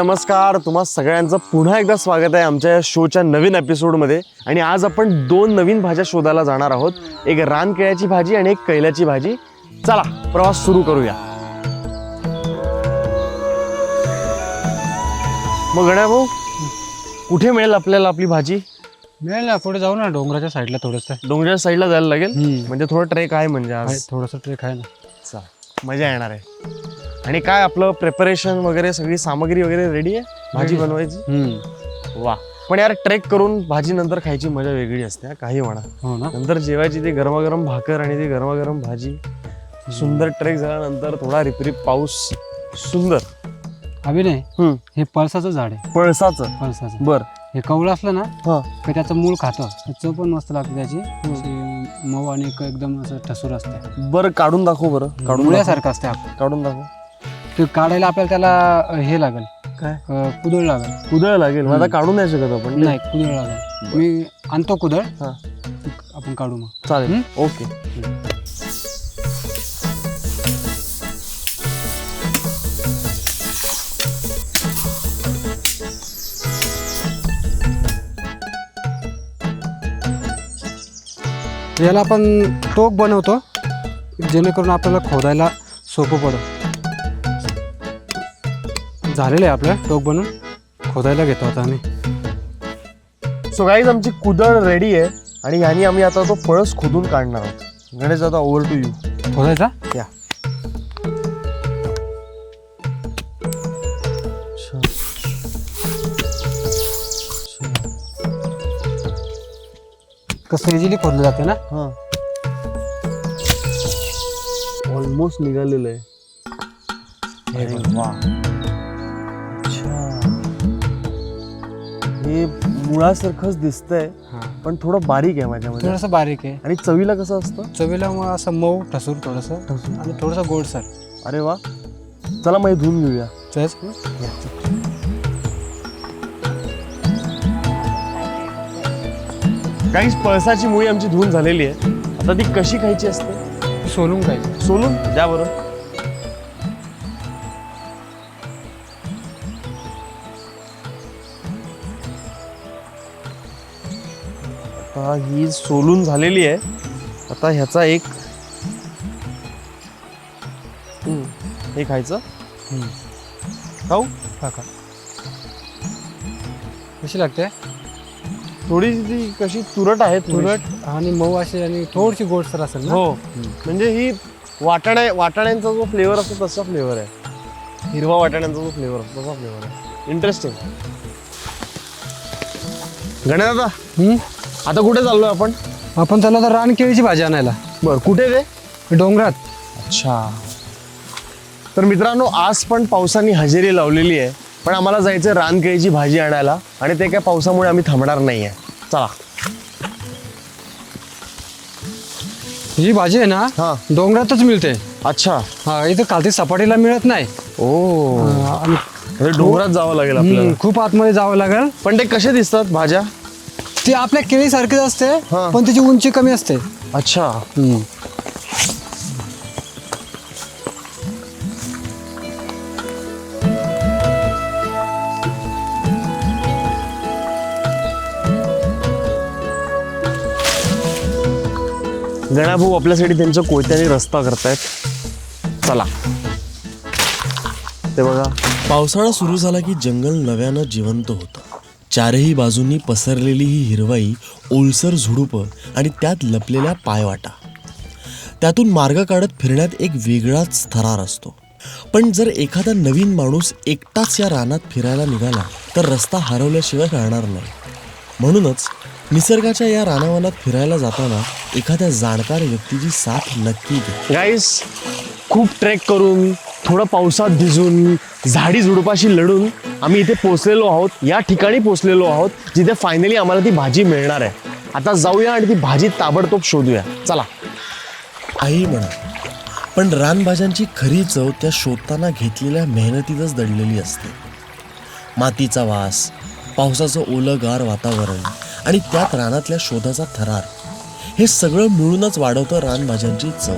नमस्कार तुम्हा सगळ्यांचं पुन्हा एकदा स्वागत आहे आमच्या या शोच्या नवीन एपिसोडमध्ये. आणि आज आपण दोन नवीन भाज्या शोधायला जाणार आहोत. एक रानकेळ्याची भाजी आणि एक कैल्याची भाजी. चला प्रवास सुरू करूया. मग गण्या भाऊ कुठे मिळेल आपल्याला आपली भाजी? मिळेल ना पुढे जाऊ ना डोंगराच्या साईडला थोडंसं. डोंगराच्या साईडला जायला लागेल. म्हणजे थोडं ट्रेक आहे म्हणजे आज. थोडंसं ट्रेक आहे ना. मजा येणार आहे. आणि काय आपलं प्रिपरेशन वगैरे सगळी सामग्री वगैरे रेडी आहे? भाजी. बनवायची. वा. पण यार ट्रेक करून भाजी नंतर खायची मजा वेगळी असते काही म्हणा. हो ना. नंतर जेवायची ती गरमागरम भाकर आणि ती गरमागरम भाजी. सुंदर ट्रेक झाल्यानंतर थोडा रिपरिप पाऊस. सुंदर. हम्म. हे पळसाचं झाड आहे. पळसाचं. पळसाचं. बर. हे कवळं असलं ना हा. की त्याचं मूळ खातं. चव पण मस्त लागते त्याची. मऊ आणि एक- एकदम असं ठसूर असते. बर काढून दाखव बरं. काढून. मुळ्यासारखं असते काढून दाखव. ते काढायला आपल्याला त्याला हे लागेल. काय? अ, कुदळ लागेल. कुदळ लागेल. मग आता काढून नाही शकत आपण? नाही कुदळ लागेल. मी आणतो कुदळ. हा. आपण काढू मग. चालेल. ओके. याला आपण टोक बनवतो जेणेकरून आपल्याला खोदायला सोपं पडत. झालेलं आहे आपलं टोक बनवून. खोदायला घेतो आता आम्ही. सो गाईज आमची कुदळ रेडी आहे आणि ह्यानी आम्ही आता तो पळस खोदून काढणार आहोत. गणेश आता ओव्हर टू यू खोदायचा? या कसं इझिली खोदलं जाते ना? हा. ऑलमोस्ट निघालेलं आहे. हे मुळासारखंच दिसतंय पण थोडं बारीक आहे माझ्यामध्ये. थोडंसं बारीक आहे. आणि चवीला कसं असतं? चवीला मग असं मऊ ठसूर थोडंसं. ठसूर. आणि थोडंसं गोडसर अरे वा. चला मग हे धुवून घेऊया. काही पळसाची मुळी आमची धुवून झालेली आहे. आता ती कशी खायची असते? सोलून काय सोलून? द्या बरं. आता ही सोलून झालेली आहे. आता ह्याचा एक हे खायचं? खाऊ? काका कशी लागते? थोडी ती कशी तुरट आहे. तुरट आणि मऊ अशी आणि थोडीशी गोडसर असेल ना? हो. म्हणजे ही वाटाण्या वाटाण्यांचा जो फ्लेवर असतो तसा फ्लेवर आहे. हिरवा वाटाण्यांचा जो फ्लेवर असतो तसा फ्लेवर आहे. इंटरेस्टिंग गणेश दादा हम्म? आता कुठे चाललोय आपण? आपण चाललो तर रानकेळीची भाजी आणायला. बर कुठे ते? डोंगरात. अच्छा. तर मित्रांनो आज पण पावसाने हजेरी लावलेली आहे पण आम्हाला जायचं रानकेळीची भाजी आणायला आणि ते काय पावसामुळे आम्ही थांबणार नाही आहे चला. ही भाजी आहे ना हा. डोंगरातच मिळते. अच्छा. हा इथं खालती सपाटीला मिळत नाही. ओ. आणि म्हणजे डोंगरात जावं लागेल आपल्याला. हम्म, खूप आतमध्ये जावं लागेल. पण ते कसे दिसतात भाज्या? ती आपल्या केळीसारखीच असते हा. पण त्याची उंची कमी असते. अच्छा. हम्म. गणाभाऊ आपल्यासाठी त्यांच्या कोयत्याने रस्ता करतायत? चला. ते बघा. पावसाळा सुरू झाला की जंगल नव्यानं जिवंत होतं. चारही बाजूंनी पसरलेली ही हिरवाई ओलसर झुडूपं आणि त्यात लपलेल्या पायवाटा. त्यातून मार्ग काढत फिरण्यात एक वेगळाच थरार असतो. पण जर एखादा नवीन माणूस एकटाच या रानात फिरायला निघाला तर रस्ता हरवल्याशिवाय राहणार नाही. म्हणूनच निसर्गाच्या या रानावनात फिरायला जाताना एखाद्या जाणकार व्यक्तीची साथ नक्की गाईस खूप ट्रेक करून थोडं पावसात भिजून झाडी झुडपाशी लढून आम्ही इथे पोचलेलो आहोत. या ठिकाणी पोचलेलो आहोत जिथे फायनली आम्हाला ती भाजी मिळणार आहे. आता जाऊया आणि ती भाजी ताबडतोब शोधूया. चला. आई म्हणा पण रानभाज्यांची खरी चव त्या शोधताना घेतलेल्या मेहनतीतच दडलेली असते. मातीचा वास पावसाचं ओलं गार वातावरण आणि त्यात रानातल्या शोधाचा थरार हे सगळं मिळूनच वाढवतं रानभाज्यांची चव.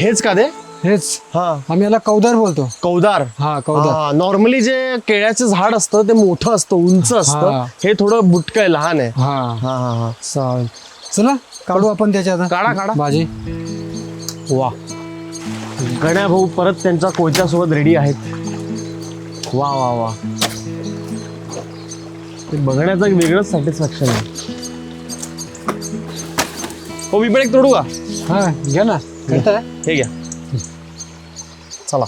हेच का ते हेच. हा. आम्ही याला कौदार बोलतो. कौदार. हा कौदार. नॉर्मली जे केळ्याचं झाड असतं ते मोठं असतं उंच असतं हा. हे थोडं बुटकं आहे लहान आहे. हा. हा हा हा. चालेल. चला काढू आपण त्याच्या आता काढा, काढा. भाजी. वा. गण्या भाऊ परत त्यांच्या कोयत्या सोबत रेडी आहेत. वा वा वा. ते बघण्याचं एक वेगळंच सॅटिस्फॅक्शन आहे. हो मी पण एक तोडू का? हा घ्या ना. हे घ्या. चला.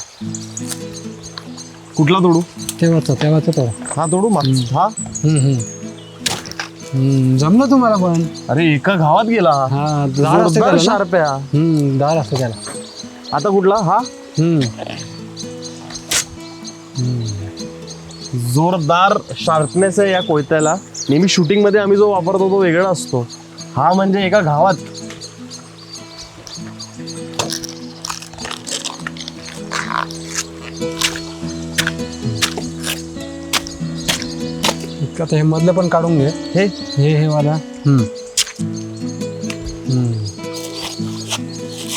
कुठला तोडू? तेव्हाच तेव्हाच तो हा तोडू माग हा? हम्म, हम्म. हम्म, जमलं तुम्हाला पण. अरे एका गावात गेला. हा जोरदार? शार्प आहे हा. हम्म दार असते त्याला आता कुठला? हा? हम्म. जोरदार शार्पनेस आहे या कोयत्याला. नेहमी शूटिंगमध्ये आम्ही जो वापरतो तो वेगळा असतो. हा म्हणजे एका गावात. आता हे मधलं पण काढून घे. हे? हे हे वाला. हम्म. हम्म.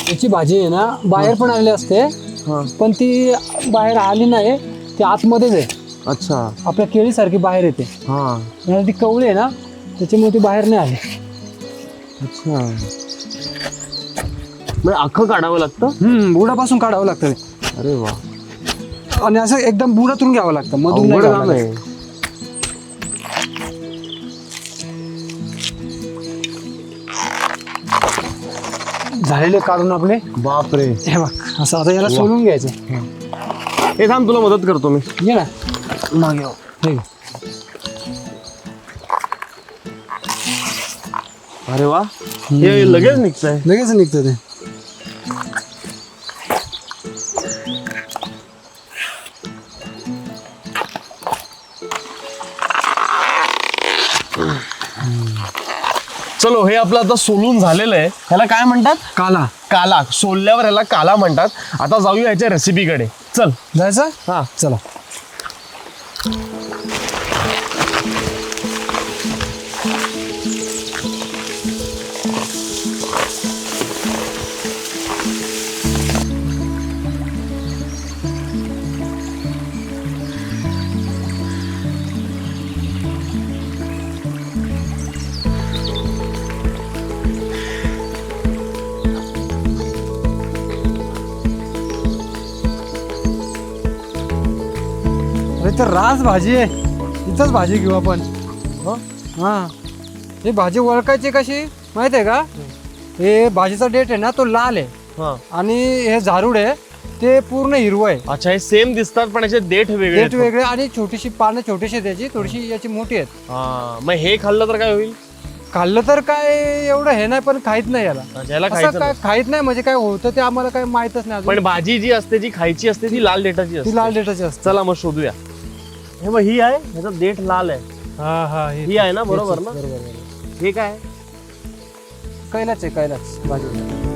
याची भाजी आहे ना बाहेर पण आलेली असते हा. पण ती बाहेर आली नाही ती आतमध्येच आहे. अच्छा. आपल्या केळीसारखी बाहेर येते. हा. आणि ती कवळी आहे ना त्याच्यामुळे ती बाहेर नाही आली. अच्छा. म्हणजे अख्खं काढावं लागतं? हम्म बुडापासून काढावं लागतं ते. अरे वा. आणि असं एकदम बुडातून घ्यावं लागतं मधून नाही अवघड घ्यावं काम लागत. आहे झालेले काढून आपले? बापरे. हे बघ असं आता याला सोलून घ्यायचं. हे थांब तुला मदत करतो मी. घे ना. मागे हो. हे घे. अरे वा हे लगेच निघतंय. लगेच निघतं ते. चलो हे आपलं आता सोलून झालेलं आहे. ह्याला काय म्हणतात? काला. काला. सोलल्यावर ह्याला काला म्हणतात. आता जाऊया ह्याच्या रेसिपीकडे चल. जायचं? हा. चला. तर रास भाजी आहे. इथंच भाजी घेऊ आपण. हा? ही. भाजी ओळखायची कशी? माहिती आहे का? हे भाजीचा डेट आहे ना तो लाल आहे. हा. आणि हे झारूड आहे. ते पूर्ण हिरवं आहे. अच्छा हे सेम दिसतात पण याचे देठ वेगळे डेट आहेत. वेगळे आणि छोटीशी पानं छोटीशी त्याची थोडीशी याची मोठी आहेत. हा. मग हे खाल्लं तर काय होईल? खाल्लं तर काय एवढं हे नाही पण खाईत नाही याला. अच्छा, याला असं खायचं काय नाही. खाईत नाही म्हणजे काय होतं ते आम्हाला काय माहितच नाही अजून. पण भाजी जी असते जी खायची असते ती लाल देठाची ती असते. लाल डेटाची असते. चला मग शोधूया. हे मग ही आहे ह्याचा देठ लाल आहे. हा हा हे- ही आहे ना बरोबर ना? बरोबर. हे काय? कैलाच आहे कैलाच भाजी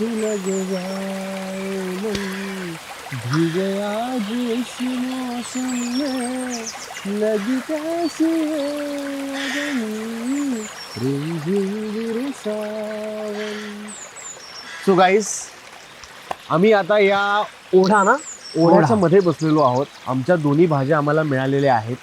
आज इस मौसम में लगी कैसी सो गाईस आम्ही आता या ओढा ना ओढ्याच्या मध्ये बसलेलो आहोत. आमच्या दोन्ही भाज्या आम्हाला मिळालेल्या आहेत.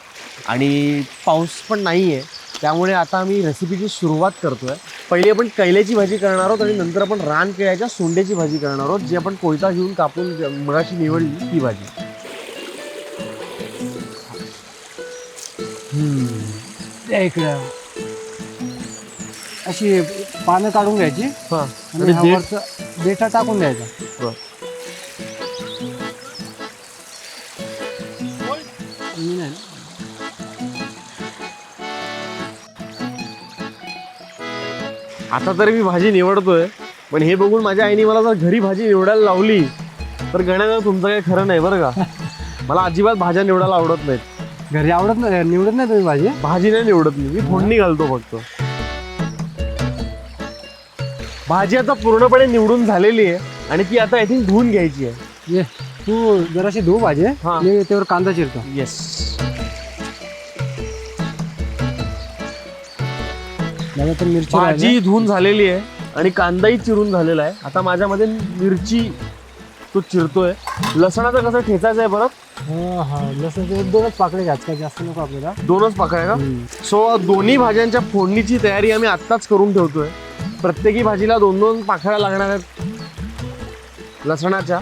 आणि पाऊस पण नाही आहे त्यामुळे आता आम्ही रेसिपीची सुरुवात करतोय. पहिली आपण कैल्याची भाजी करणार आहोत आणि नंतर आपण रान केळ्याच्या सोंड्याची भाजी करणार आहोत जी आपण कोयता घेऊन कापून मगाशी निवडली ती भाजी. त्या इकडं. अशी पानं काढून घ्यायची. हा. आणि आणि देठ. वरचा देठा टाकून द्यायचा बरं. आता तरी मी भाजी निवडतोय पण हे बघून माझ्या आईने मला जर घरी भाजी निवडायला लावली तर गण्याला तुमचं काही खरं नाही बरं का. मला अजिबात भाज्या निवडायला आवडत नाहीत. घरी आवडत नाही निवडत नाही तुम्ही भाजी? भाजी नाही निवडत मी मी फोडणी घालतो फक्त. भाजी आता पूर्णपणे निवडून झालेली आहे आणि ती आता आय थिंक धुवून घ्यायची आहे. ये तू जराशी धुव भाजी हा. मी त्यावर कांदा चिरतो. येस मला तर मिरची भाजी धुवून झालेली आहे आणि कांदाही चिरून झालेला आहे. आता माझ्यामध्ये मिरची तो चिरतोय. लसणाचा कसं ठेचायचं आहे परत दोनच पाकडे घ्यायचं काय जास्त नको आपल्याला. दोनच पाकळ्या का? सो दोन्ही भाज्यांच्या फोडणीची तयारी आम्ही आत्ताच करून ठेवतोय. प्रत्येकी भाजीला दोन दोन पाकळ्या लागणार आहेत. लसणाच्या.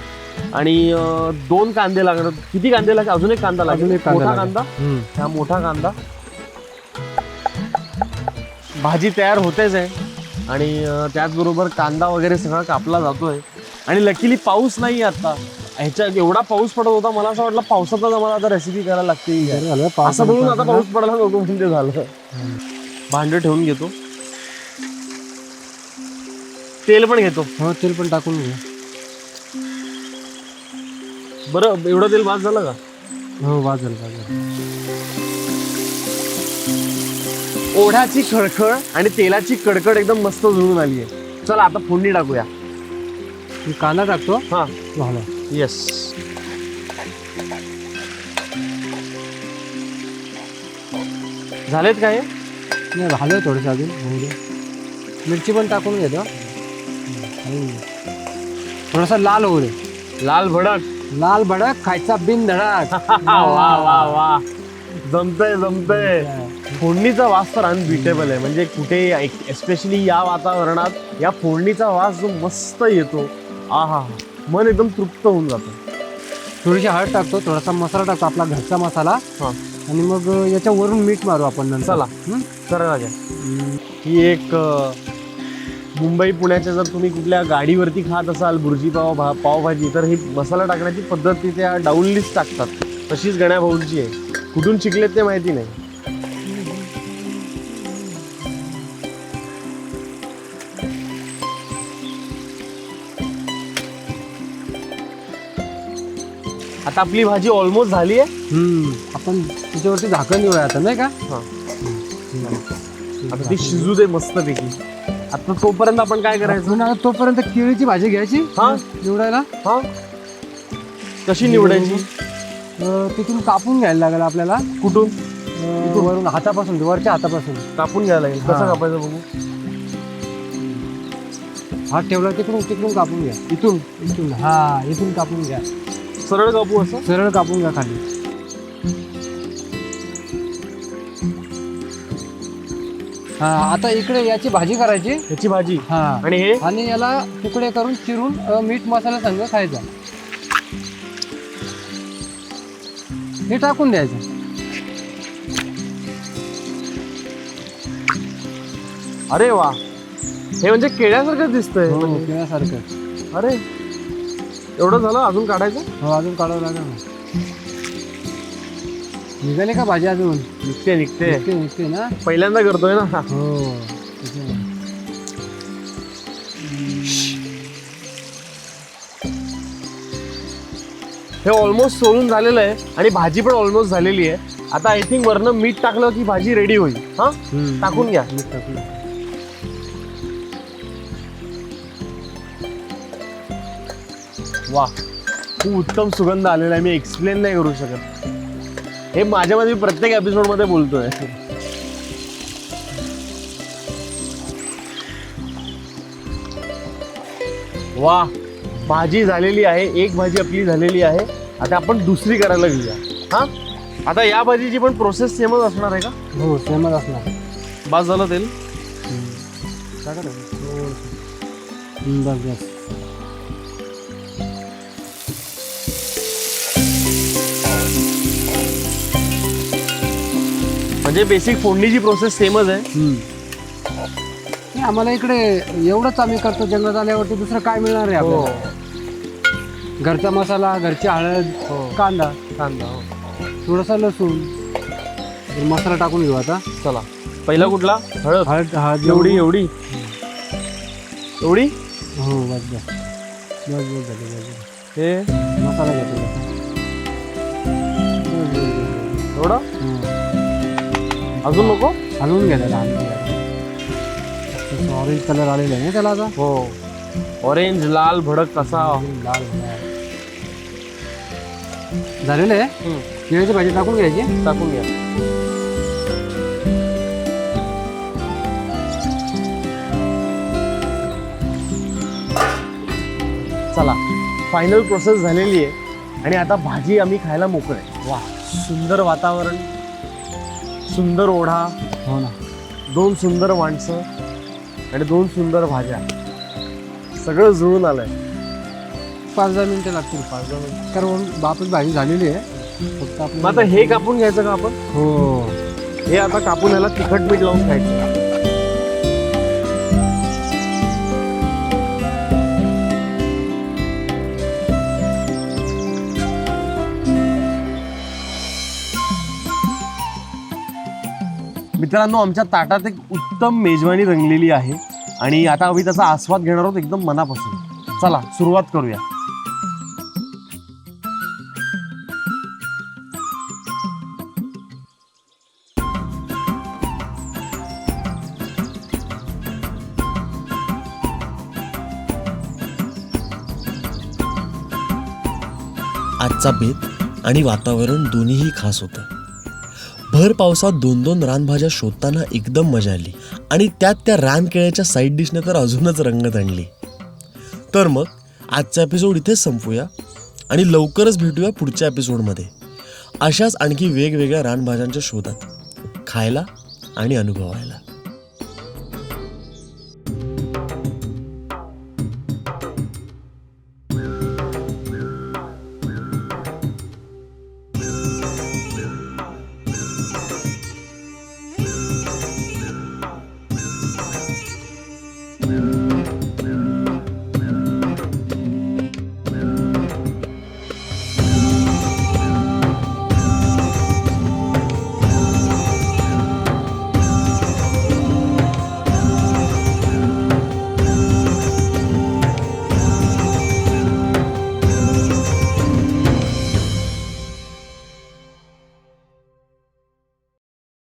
आणि अं, दोन कांदे लागणार किती कांदे लागतात अजून एक कांदा लागेल. अजून एक कांदा मोठा लागेल. कांदा? हम्म. हा मोठा कांदा. भाजी तयार होतेच आहे. आणि त्याचबरोबर कांदा वगैरे सगळा कापला जातोय. आणि लकीली पाऊस नाही आता. ह्याच्या एवढा पाऊस पडत होता मला असं वाटलं पावसाचा मला आता रेसिपी करायला लागते ही. झालं असं बोलून आता पाऊस पडायला नको म्हणजे झालं. भांड ठेवून घेतो. तेल पण घेतो. हो तेल पण टाकून घे. बरं एवढं तेल भात झालं का? हो वाजल वाजल ओढ्याची खळखळ आणि तेलाची कडकड एकदम मस्त जुळून आली आहे. चला आता फोडणी टाकूया. मी कांदा टाकतो. हा. झालं. येस झालेत काय नाही झालं थोडंसं अजून दे. मिरची पण टाकून घेतो. हम्म. थोडासा लाल होऊ दे. लाल भडक. लाल भडक खायचा बिन धडक वा वा. वा जमतय. जमतय. फोडणीचा वास तर अनबिटेबल आहे. म्हणजे कुठे एस्पेशली या वातावरणात या फोडणीचा वास जो मस्त येतो आहा मन एकदम तृप्त होऊन जातं. थोडीशी हळद टाकतो थोडासा मसाला टाकतो आपला घरचा मसाला. हा. आणि मग याच्या वरून मीठ मारू आपण नंतर. चला. ही एक मुंबई पुण्याच्या जर तुम्ही कुठल्या गाडीवरती खात असाल बुर्जी पाव भा पावभाजी तर ही मसाला टाकण्याची पद्धत ती त्या डाऊनलीच टाकतात. तशीच गण्या भाऊंची आहे. कुठून शिकलेत ते माहिती नाही. आता आपली भाजी ऑलमोस्ट झाली आहे. हम्म. आपण त्याच्यावरती झाकण देऊया आता नाही का? हा. आता ती शिजू दे मस्तपैकी. आता तोपर्यंत आपण काय करायचं? आता तोपर्यंत केळीची भाजी घ्यायची. हा? निवडायला. हा? कशी निवडायची? अं, तिथून कापून घ्यायला लागेल आपल्याला. कुठून? अं, वरून हातापासून वरच्या हातापासून. कापून घ्यायला लागेल. कसं हा. कापायचं बघू? हात ठेवला तिकडून तिकडून कापून घ्या. इथून? इथून. हा इथून कापून घ्या. सरळ कापू असं? सरळ कापून घ्या खाली. हा आता इकडे याची भाजी करायची. ह्याची भाजी? हा. आणि हे? आणि याला तुकडे करून चिरून अ, मीठ मसाला संग खायचा. हे टाकून द्यायचं. अरे वा. हे म्हणजे केळ्यासारखं दिसतंय. हो म्हणजे. केळ्यासारखं. अरे. एवढं झालं? अजून काढायचं? हो अजून काढावं लागेल ना. निघाले का भाजी अजून? निघते निघते. निघते निघते ना? पहिल्यांदा करतोय ना. हो. हे ऑलमोस्ट सोलून झालेलं आहे आणि भाजी पण ऑलमोस्ट झालेली आहे. आता आय थिंक वरनं मीठ टाकलं की भाजी रेडी होईल. हा? हम्म. टाकून घ्या. मीठ टाकून. वा खूप उत्तम सुगंध आलेला आहे. मी एक्सप्लेन नाही करू शकत. हे माझ्यामध्ये प्रत्येक एपिसोडमध्ये बोलतोय. वा भाजी झालेली आहे. एक भाजी आपली झालेली आहे. आता आपण दुसरी करायला घेऊया. हा? आता या भाजीची पण प्रोसेस सेमच असणार आहे का? हो सेमच असणार. बास झालं तेल? टाका ना. थोडंसं. हम्म, बस बस. म्हणजे बेसिक फोडणीची प्रोसेस सेमच आहे. नाही, आम्हाला इकडे एवढंच आम्ही करतो जंगलात आल्यावरती दुसरं काय मिळणार आहे हो आपल्याला घरचा मसाला घरची हळद हो. कांदा कांदा हो. थोडासा लसूण मसाला टाकून घेऊ आता चला पहिला कुठला हळद हळद हळद एवढी एवढी एवढी हो बस बस बस बस झाली बस झाली. हे मसाला घेतो बस. बस, बस, बस, बस. एवढं हं. अजून नको? हलवून हलवून घ्या ऑरेंज कलर आलेला आहे ना त्याला आता? हो. ऑरेंज लाल भडक कसा? लाल झालेलं आहे? केळीची भाजी टाकून घ्यायची? टाकून घ्या. चला फायनल प्रोसेस झालेली आहे. आणि आता भाजी आम्ही खायला मोकळे. वा सुंदर वातावरण. सुंदर ओढा हो ना. दोन सुंदर माणसं आणि दोन सुंदर भाज्या. सगळं जुळून आलंय. पाच दहा मिनिटं लागतील. पाच दहा मिनिटं. कारण बापच भाजी झालेली आहे. फक्त मग आता हे कापून घ्यायचं का आपण? हो. हे आता कापून ह्याला तिखट मीठ लावून खायचं. मित्रांनो आमच्या ताटात एक उत्तम मेजवानी रंगलेली आहे आणि आता आम्ही त्याचा आस्वाद घेणार आहोत एकदम मनापासून. चला सुरुवात करूया. आजचा बेत आणि वातावरण दोन्हीही खास होतं. भर पावसात दोन दोन रानभाज्या शोधताना एकदम मजा आली. आणि त्यात त्या रानकेळ्याच्या साईड डिशने तर अजूनच रंगत आणली तर मग आजचा एपिसोड इथेच संपूया आणि लवकरच भेटूया पुढच्या एपिसोडमध्ये अशाच आणखी वेगवेगळ्या रानभाज्यांच्या शोधात खायला आणि अनुभवायला.